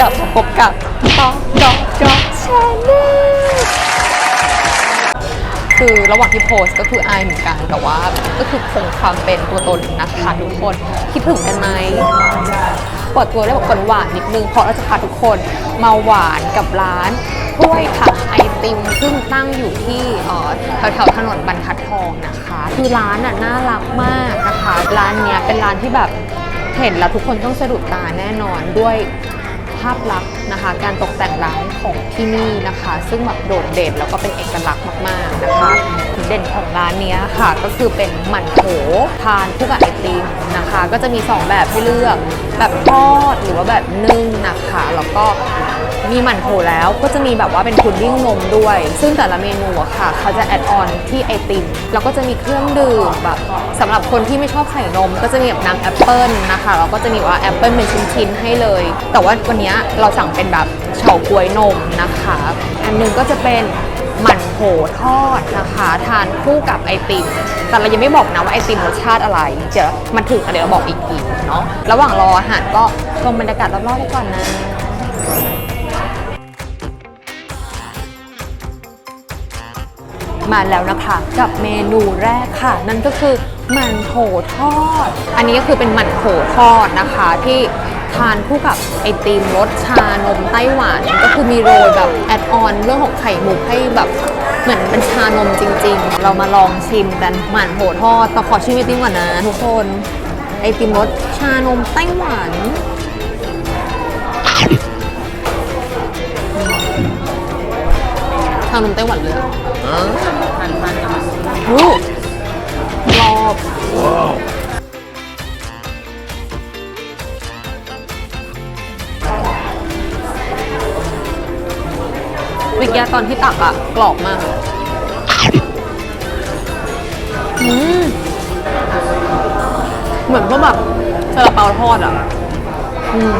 กลับพบกับตอกดอกดอกชาแนลคือระหว่างที่โพสก็คืออายเหมือนกันแต่ว่าก็คือคงความเป็นตัวตนนะคะทุกคน คิดถึงกันไหมเปิดตัวได้แบบหวานนิดนึงเพราะเราจะพาทุกคนมาหวานกับร้านกล้วยถังไอติมซึ่งตั้งอยู่ที่แถวๆถนนบรรทัดทองนะคะ คือร้านน่ะน่ารักมากนะคะ ร้านเนี้ยเป็นร้านที่แบบเห็นแล้วทุกคนต้องสะดุดตาแน่นอนด้วย ภาพลักษณ์นะคะ การตกแต่งร้านของที่นี่นะคะ ซึ่งแบบโดดเด่นแล้วก็เป็นเอกลักษณ์มากๆนะคะจุดเด่นของร้านเนี้ยค่ะ ก็คือเป็นหมั่นโถทานคู่กับไอติมนะคะ ก็จะมี 2 แบบให้เลือกแบบทอดหรือว่าแบบนึ่งนะคะแล้วก็มีหมั่นโถแล้วก็จะมีแบบว่าเป็นพุดดิ้งนมด้วย ซึ่งแต่ละเมนูอะค่ะ เขาจะแอดออนที่ไอติม แล้วก็จะมีเครื่องดื่มแบบสำหรับคนที่ไม่ชอบใส่นม ก็จะมีแบบน้ำแอปเปิลนะคะแล้วก็จะมีว่าแอปเปิลเป็นชิ้นๆให้เลย แต่ว่าวันเนี้ยเราสั่งเป็นแบบเฉาก๊วยนมนะคะ อันหนึงก็จะเป็นหมั่นโถทอดนะคะ ทานคู่กับไอติม แต่เรายังไม่บอกนะว่าไอติมรสชาติอะไร เดี๋ยวมันถึงเดี๋ยวเราบอกอีกทีเนาะ ระหว่างรออาหารก็ชมบรรยากาศรอบๆไปก่อนนะมาแล้วนะคะกับเมนูแรกค่ะ นั่นก็คือหมั่นโถทอด อันนี้ก็คือเป็นหมั่นโถทอดนะคะ ที่ ทานคู่กับไอติมรสชานมไต้หวันก็คือมีโรยแบบแอดออนเรื่องของไข่มุกให้แบบเหมือนเป็นชานมจริง ๆ เรามาลองชิมกันหมั่นโถทอดแต่ขอชิมไอติมก่อนนะทุกคนไอติมรสชานมไต้หวันชานมไต้หวันเลยอะอู้รอบ วิกยาตอนที่ตักอะกรอบมากอืมเหมือนพวกแบบซาลาเปาทอดอะอืม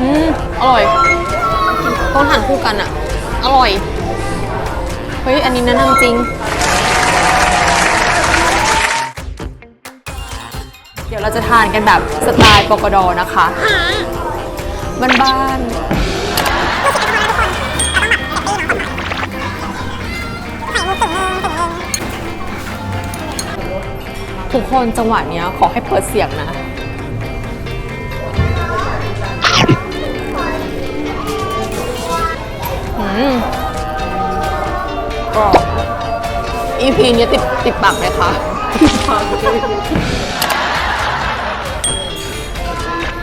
อืมอร่อยต้องทานคู่กันอะอร่อย เฮ้ย อันนี้แนะนำจริง เดี๋ยวเราจะทานกันแบบสไตล์ปกดนะคะบ้านๆ ทุกคนจังหวะเนี้ยขอให้เปิดเสียงนะ อืมกรอบ EP นี้ติดติดปากไหมคะติดปาก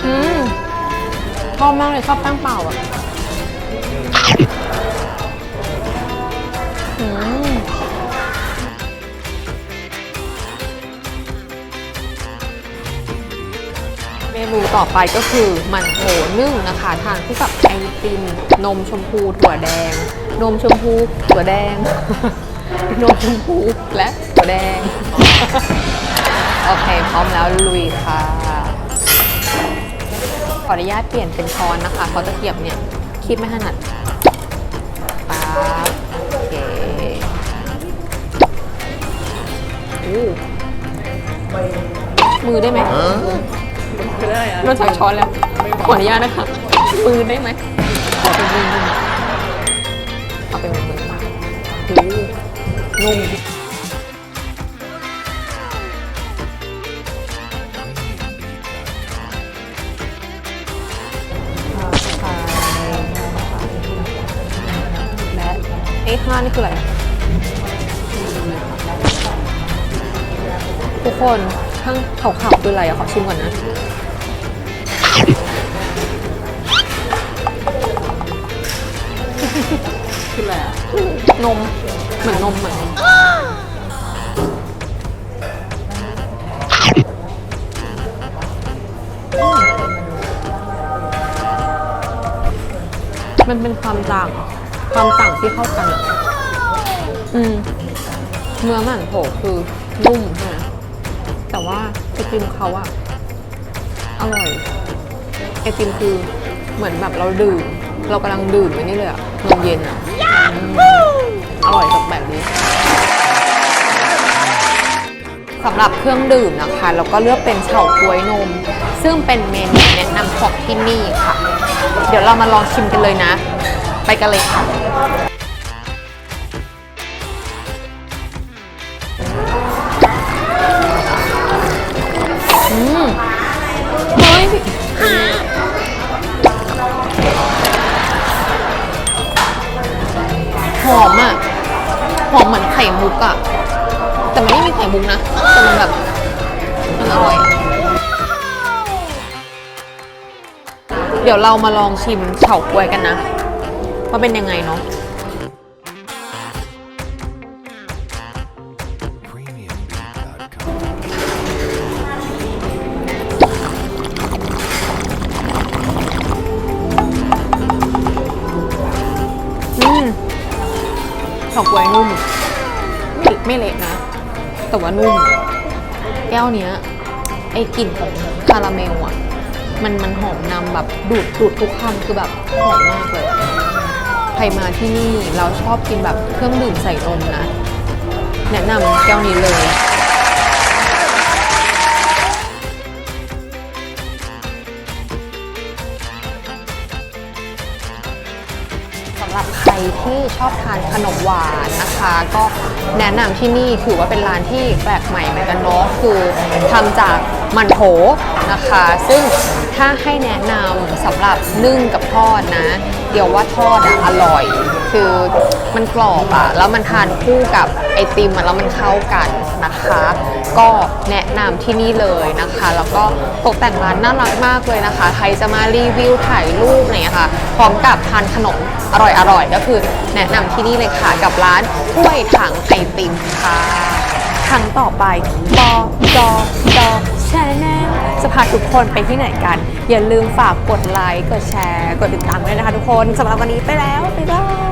อืมชอบมากเลยชอบแป้งเปล่าอะ เมนูต่อไปก็คือหมันโถนึ่งนะคะ ทานคู่กับไอติมนมชมพูถั่วแดง นมชมพูถั่วแดง นมชมพูและถั่วแดง โอเค พร้อมแล้วลุยค่ะ ขออนุญาตเปลี่ยนเป็นช้อนนะคะเพราะตะเกียบเนี่ยคิดไม่ถนัดป๊าบโอเคอู้มือได้ไหม โดนใช้ช้อนแล้ว ขออนุญาตนะคะมือได้ไหมขอเป็นมือมือเอาเป็นมือมืออู้นุ่มและไอ้ห้านี่คืออะไรทุกคนข้างขาวๆคืออะไรอะขอชิมก่อนนะ นม เหมือนนมเหมือนนมมันเป็นความต่าง ความต่างที่เข้ากันอะอืม เนื้อหมั่นโถคือนุ่มใช่ไหมแต่ว่าไอติมเขาอะอร่อย ไอติมคือเหมือนแบบเราดื่ม เรากำลังดื่มไปนี่เลยอะนมเย็นอะ อร่อยแบบแบบนี้สำหรับเครื่องดื่มนะคะเราก็เลือกเป็นเฉาก๊วยนม ซึ่งเป็นเมนูแนะนำของที่นี่ค่ะ เดี๋ยวเรามาลองชิมกันเลยนะ ไปกันเลยค่ะ อืมเฮ้ยหอมอะ หอมเหมือนไข่มุกอะแต่มันไม่มีไข่มุกนะแต่มันแบบมันอร่อย เดี๋ยวเรามาลองชิมเฉาก๊วยกันนะว่าเป็นยังไงเนาะ เฉาก๊วยนุ่มไม่ไม่เละนะ แต่ว่านุ่ม แก้วเนี้ย ไอกลิ่นของคาราเมลอะ มันมันหอมนำแบบดูดดูดทุกคำคือแบบหอมมากเลย ใครมาที่นี่เราชอบกินแบบเครื่องดื่มใส่นมนะ แนะนำแก้วนี้เลย ที่ชอบทานขนมหวานนะคะ ก็แนะนำที่นี่ถือว่าเป็นร้านที่แปลกใหม่เหมือนกันเนาะคือทำจากมันโถนะคะ ซึ่งถ้าให้แนะนำสำหรับนึ่งกับทอดนะ เดี๋ยวว่าทอดอะอร่อย คือมันกรอบอะแล้วมันทานคู่กับไอติมอะแล้วมันเข้ากันนะคะ ก็แนะนำที่นี่เลยนะคะ แล้วก็ตกแต่งร้านน่ารักมากเลยนะคะ ใครจะมารีวิวถ่ายรูปเงี้ยค่ะ พร้อมกับทานขนมอร่อยๆ ก็คือแนะนำที่นี่เลยค่ะกับร้านถ้วยถังไอติมค่ะครั้งต่อไปปอจอจอแชแนลจะพาทุกคนไปที่ไหนกัน อย่าลืมฝากกดไลค์ กดแชร์ กดติดตามด้วยนะคะทุกคนสำหรับวันนี้ไปแล้ว บ๊ายบาย